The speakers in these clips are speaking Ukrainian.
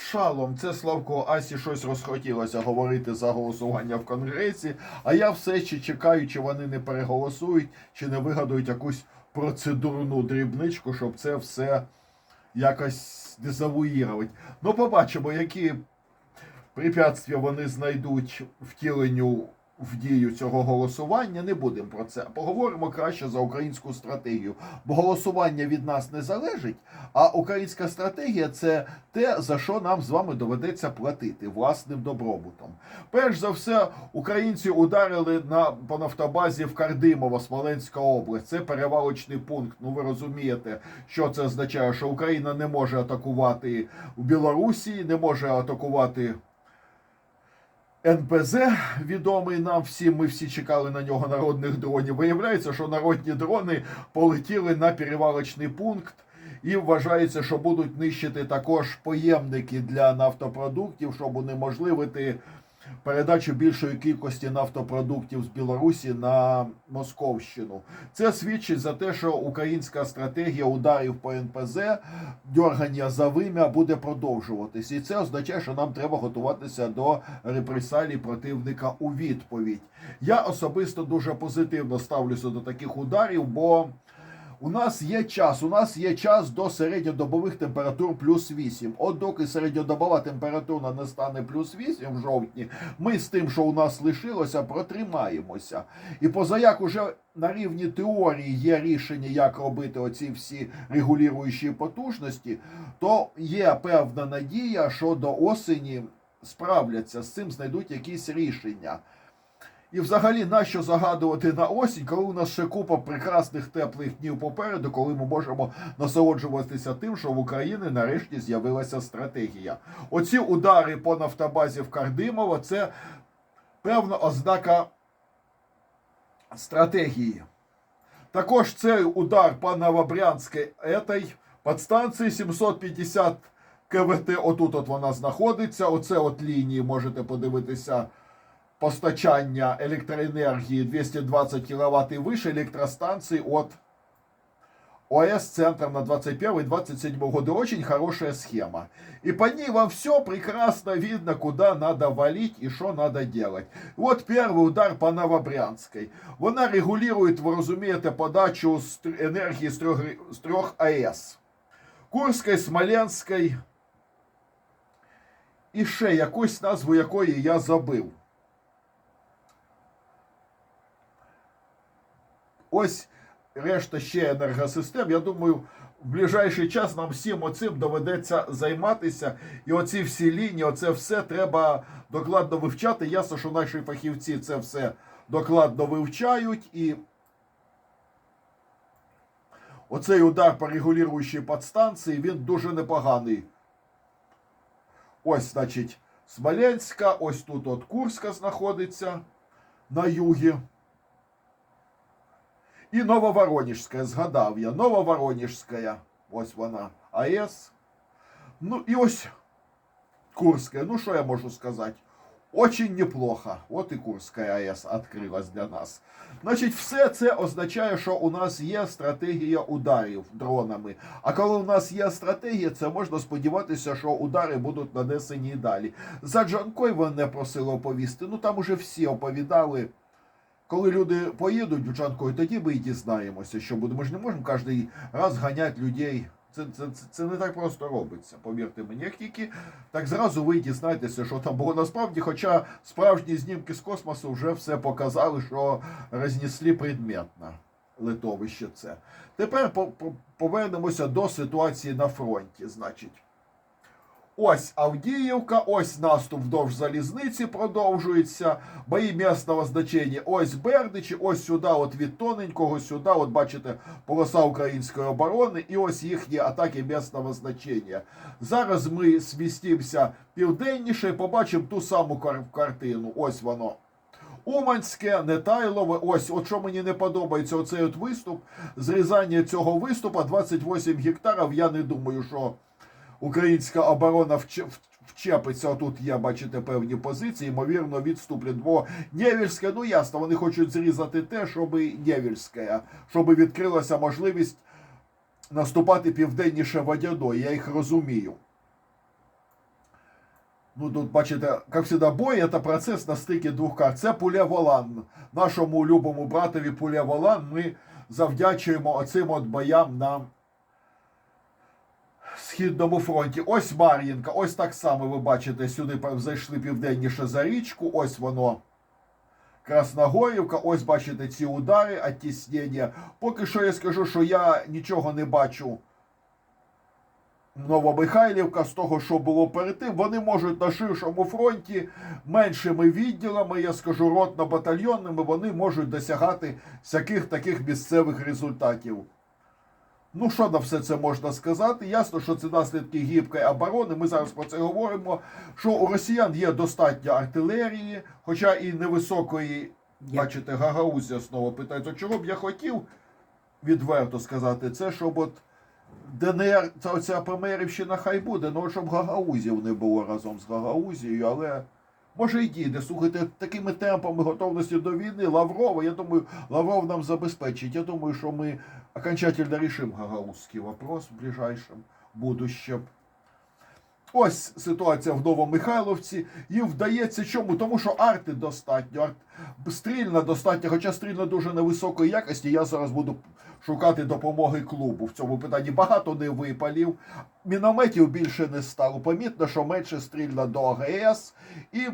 Шалом, це Славко Асі щось розхотілося говорити за голосування в Конгресі, а я все ще чекаю, чи вони не переголосують, чи не вигадують якусь процедурну дрібничку, щоб це все якось дезавуїрувати. Ну, побачимо, які препятствия вони знайдуть втіленню в дію цього голосування. Не будемо про це. Поговоримо краще за українську стратегію. Бо голосування від нас не залежить, а українська стратегія це те, за що нам з вами доведеться платити власним добробутом. Перш за все, українці ударили на по нафтобазі в Кардимово, Смоленська область. Це перевалочний пункт. Ну ви розумієте, що це означає, що Україна не може атакувати в Білорусі, не може атакувати. НПЗ відомий нам всім. Ми всі чекали на нього народних дронів. Виявляється, що народні дрони полетіли на перевалочний пункт. І вважається, що будуть нищити також поємники для нафтопродуктів, щоб унеможливити передачу більшої кількості нафтопродуктів з Білорусі на Московщину. Це свідчить за те, що українська стратегія ударів по НПЗ, дьоргання за вим'я буде продовжуватись. І це означає, що нам треба готуватися до репресалій противника у відповідь. Я особисто дуже позитивно ставлюся до таких ударів, бо у нас є час. У нас є час до середньодобових температур плюс 8. От доки середньодобова температура не стане плюс 8 в жовтні, ми з тим, що у нас лишилося, протримаємося. І позаяк уже на рівні теорії є рішення, як робити оці всі регулюючі потужності, то є певна надія, що до осені справляться з цим, знайдуть якісь рішення. І взагалі, нащо загадувати на осінь, коли у нас ще купа прекрасних теплих днів попереду, коли ми можемо насолоджуватися тим, що в Україні нарешті з'явилася стратегія. Оці удари по нафтобазі в Кардимово це певна ознака стратегії. Також цей удар по Новобрянській етой підстанції 750 КВТ. Отут от вона знаходиться. Оце от лінії можете подивитися постачання електроенергії 220 кВт і вище електростанції от ОС центром на 21-27 годы. Очень хорошая схема. И по ней вам все прекрасно видно, куда надо валить и что надо делать. Вот первый удар по Новобрянской. Вона регулирует, вы разумеете, подачу ст- энергии с трех, с трех АЭС. Курской, Смоленской і ще якусь назву якої я забив. Ось решта ще енергосистем. Я думаю, в ближайший час нам всім оцим доведеться займатися. І оці всі лінії, оце все треба докладно вивчати. Ясно, що наші фахівці це все докладно вивчають. І оцей удар по регулюючій підстанції, він дуже непоганий. Ось, значить, Смоленська, ось тут от Курська знаходиться на югі. І Нововоронежська, згадав я. Нововоронежська, ось вона, АЕС. Ну і ось Курська. Ну, що я можу сказати? Очень неплохо. От і Курська АЕС відкрилась для нас. Значить, все це означає, що у нас є стратегія ударів дронами. А коли у нас є стратегія, це можна сподіватися, що удари будуть нанесені і далі. За Джанкой вони просили оповісти. Ну там уже всі оповідали. Коли люди поїдуть в Джанкой, тоді ми і дізнаємося, що буде. Ми ж не можемо кожен раз ганяти людей. Це, це, це, не так просто робиться, повірте мені. Як тільки так зразу ви дізнаєтеся, що там було насправді, хоча справжні знімки з космосу вже все показали, що рознесли предметно литовище це. Тепер по- повернемося до ситуації на фронті. Значить, ось Авдіївка, ось наступ вдовж залізниці продовжується. Бої місного значення. Ось Бердичі, ось сюди, от від тоненького, сюди, от бачите, полоса української оборони, і ось їхні атаки місного значення. Зараз ми смістимося південніше і побачимо ту саму кар- картину. Ось воно. Уманське, Нетайлове. Ось, от що мені не подобається, оцей от виступ. Зрізання цього виступа 28 гектарів. Я не думаю, що українська оборона вчепиться. Тут є, бачите, певні позиції, ймовірно, відступлять. Бо Нєвільське, ну ясно, вони хочуть зрізати те, щоб Нєвільське, щоб відкрилася можливість наступати південніше Водяної. Я їх розумію. Ну, тут бачите, як завжди, бой це процес на стикі двох карт. Це Пуля Волан. Нашому улюбленому братові Пуля Волан ми завдячуємо оцим от боям на Східному фронті. Ось Мар'їнка, ось так само ви бачите, сюди зайшли південніше за річку, ось воно. Красногорівка, ось бачите ці удари, оттіснення. Поки що я скажу, що я нічого не бачу. Новомихайлівка з того, що було перед тим, вони можуть на ширшому фронті меншими відділами, я скажу, ротно-батальйонними, вони можуть досягати всяких таких місцевих результатів. Ну, що на все це можна сказати? Ясно, що це наслідки гібкої оборони. Ми зараз про це говоримо. Що у росіян є достатньо артилерії, хоча і невисокої, бачите, Гагаузія знову питається, чого б я хотів відверто сказати, це щоб от ДНР, ця оця ПМРівщина хай буде, ну щоб Гагаузів не було разом з Гагаузією, але може й дійде. Слухайте, такими темпами готовності до війни Лаврова, я думаю, Лавров нам забезпечить. Я думаю, що ми окончательно рішимо гагаузький вопрос в ближайшем будущем. Ось ситуація в Новомихайловці. Їм вдається чому? Тому що арти достатньо. Арт... Стрільна достатньо, хоча стрільна дуже невисокої якості. Я зараз буду шукати допомоги клубу в цьому питанні. Багато не випалів. Мінометів більше не стало. Помітно, що менше стрільна до АГС. І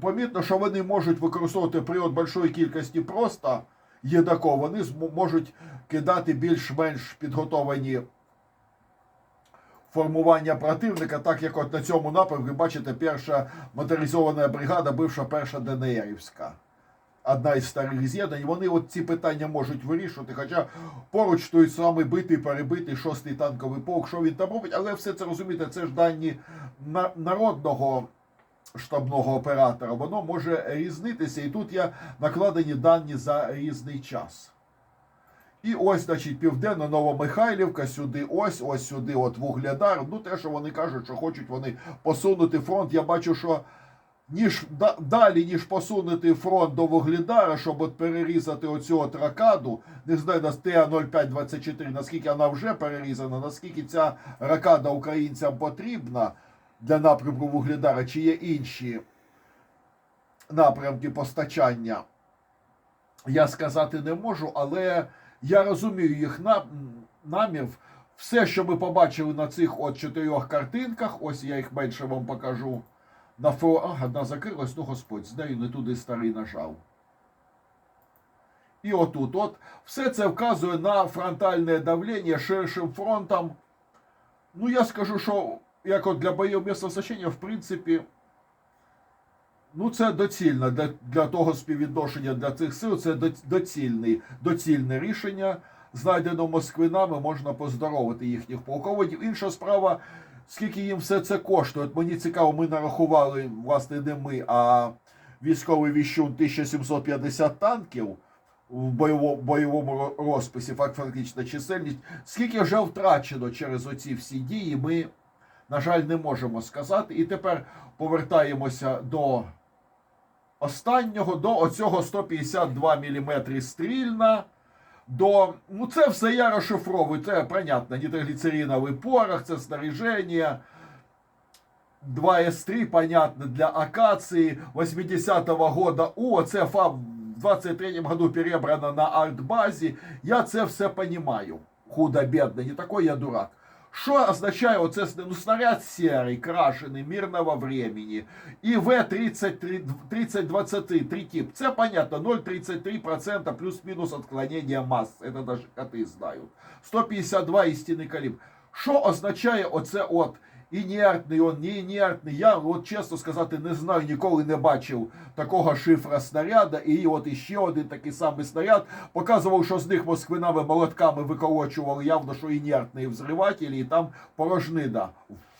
помітно, що вони можуть використовувати при от большої кількості просто єдако. Вони можуть кидати більш-менш підготовані формування противника, так як от на цьому напрямку, бачите, перша моторизована бригада, бивша перша ДНРівська. Одна із старих з'єднань, вони от ці питання можуть вирішувати. Хоча поруч той самий битий, перебитий шостий танковий полк, що він там робить, але все це розумієте, це ж дані на- народного штабного оператора. Воно може різнитися, і тут є накладені дані за різний час. І ось, значить, південно Новомихайлівка, сюди ось, ось сюди, от Вугледар. Ну, те, що вони кажуть, що хочуть вони посунути фронт. Я бачу, що ніж да- далі, ніж посунути фронт до Вугледара, щоб от перерізати оцю от ракаду, не знаю, на ТА-0524, наскільки вона вже перерізана, наскільки ця ракада українцям потрібна для напрямку Вугледара, чи є інші напрямки постачання, я сказати не можу, але я розумію їх на- намір. Все, що ми побачили на цих от чотирьох картинках, ось я їх менше вам покажу. На фо... Ага, одна закрилась, ну Господь, з нею не туди старий нажав. І отут, от, все це вказує на фронтальне давлення ширшим фронтом. Ну, я скажу, що як от для бойового місця значення, в принципі, ну це доцільно для, для того співвідношення для цих сил. Це до- доцільний, доцільне рішення. Знайдено москвинами, можна поздоровити їхніх полководів. Інша справа, скільки їм все це коштує. От мені цікаво, ми нарахували, власне, не ми, а військовий віщун 1750 танків в бойово, бойовому розписі, фак- фактично чисельність. Скільки вже втрачено через оці всі дії, ми, на жаль, не можемо сказати. І тепер повертаємося до останнього, до оцього 152 мм стрільна. До, ну це все я розшифровую, це понятно, нітрогліцериновий порох, це снаряження. 2С3, понятно, для акации 80-го года. О, це ФАБ в 23-му году перебрано на артбазі. Я це все понимаю. Худо-бедно, не такой я дурак. Що означає оце ну, снаряд серий, крашений, мирного времени. І В-30-23 тип. Це понятно, 0,33% плюс-мінус отклонення мас. Це навіть коти знають. 152 істинний калібр. Що означає оце от Інертний, он не інертний? Я, от чесно сказати, не знаю, ніколи не бачив такого шифра снаряда. І от іще один такий самий снаряд показував, що з них москвинами молотками виколочували явно, що інертні взривателі, і там порожнина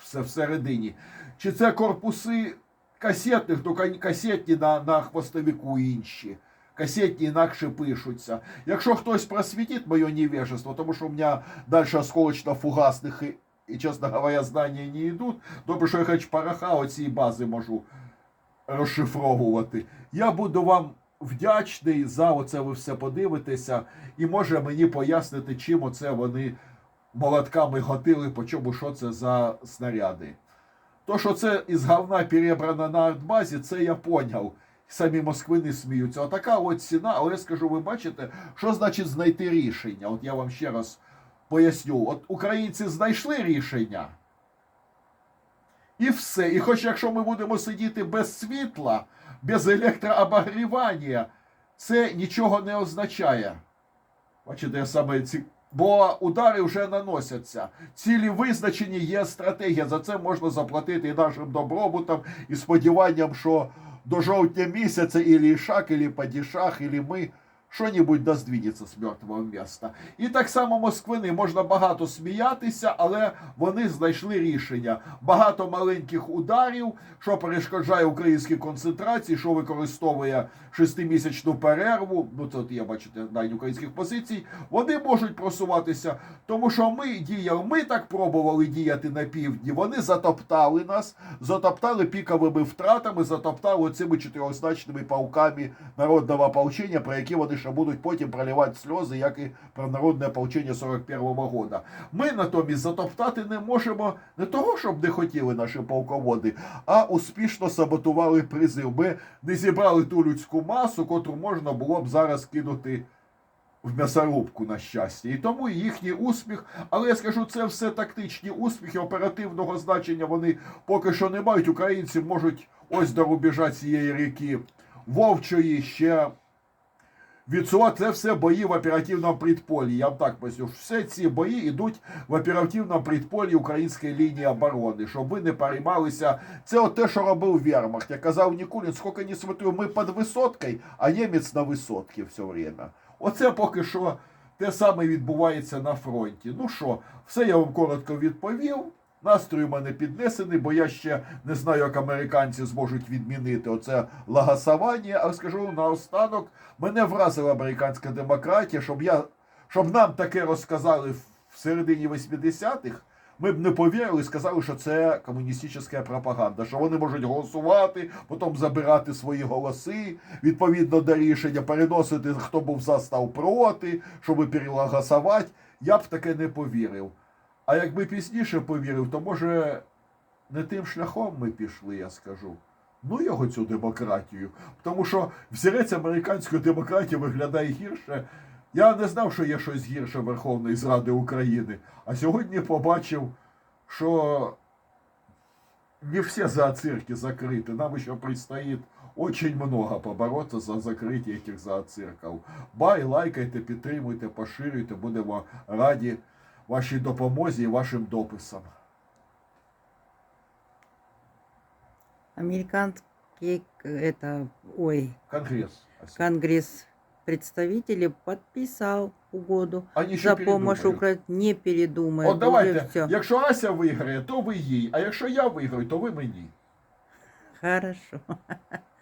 все всередині. Чи це корпуси касетних, то кон- касетні на, на хвостовику інші. Касетні інакше пишуться. Якщо хтось просвітить моє невежество, тому що у мене далі осколочно-фугасних і, чесно говоря, знання не йдуть, добре, що я хоч пороха оці бази можу розшифровувати. Я буду вам вдячний за оце ви все подивитеся, і може мені пояснити, чим оце вони молотками готили, по чому що це за снаряди. То, що це із говна перебрано на артбазі, це я поняв. Самі москвини сміються. Отака от ціна, але я скажу, ви бачите, що значить знайти рішення? От я вам ще раз поясню. От українці знайшли рішення. І все. І хоч якщо ми будемо сидіти без світла, без електрообогрівання, це нічого не означає. Бачите, саме ці. Бо удари вже наносяться. Цілі визначені, є стратегія. За це можна заплатити і нашим добробутом, і сподіванням, що до жовтня місяця ілі Ішак, ілі Падішах, ілі ми що-небудь да здвінеться з мертвого міста. І так само москвини можна багато сміятися, але вони знайшли рішення. Багато маленьких ударів, що перешкоджає українській концентрації, що використовує шестимісячну перерву. Ну тут є, бачите, навіть українських позицій. Вони можуть просуватися, тому що ми діяли. Ми так пробували діяти на півдні. Вони затоптали нас, затоптали піковими втратами, затоптали цими чотирьохзначними палками народного ополчення, про які вони ще будуть потім проливати сльози, як і про народне ополчення 41-го года. Ми натомість затоптати не можемо не того, щоб не хотіли наші полководи, а успішно саботували призив. Ми не зібрали ту людську масу, котру можна було б зараз кинути в м'ясорубку, на щастя. І тому їхній успіх, але я скажу, це все тактичні успіхи оперативного значення. Вони поки що не мають. Українці можуть ось до рубежа цієї ріки Вовчої ще. Відсувати це все бої в оперативному предполі. Я вам так поясню. Все ці бої йдуть в оперативному предполі української лінії оборони, щоб ви не переймалися. Це от те, що робив Вермахт. Я казав Нікулін, скільки не смотрю, ми під висоткою, а німець на висотці все время. Оце поки що те саме відбувається на фронті. Ну що, все я вам коротко відповів. Настрій у мене піднесений, бо я ще не знаю, як американці зможуть відмінити оце лагасування. Але скажу наостанок, мене вразила американська демократія, щоб я щоб нам таке розказали в середині 80-х. Ми б не повірили і сказали, що це комуністична пропаганда, що вони можуть голосувати, потім забирати свої голоси відповідно до рішення, переносити, хто був за, став проти, щоб переголосувати. Я б таке не повірив. А якби пізніше повірив, то може не тим шляхом ми пішли, я скажу. Ну його цю демократію. Тому що взірець американської демократії виглядає гірше. Я не знав, що є щось гірше Верховної Зради України. А сьогодні побачив, що не все зооцирки закриті. Нам ще предстоїть очень много побороться за закриття этих зооцирків. Бай, лайкайте, підтримуйте, поширюйте. Будемо раді вашій допомозі і вашим дописам. Американский э, это, ой, Конгрес. Конгресс представителей подписал угоду Они ще за помощь передумають. Украине. Не передумает. От давайте, все. якщо Ася виграє, то ви їй, а якщо я виграю, то ви мені. Хорошо.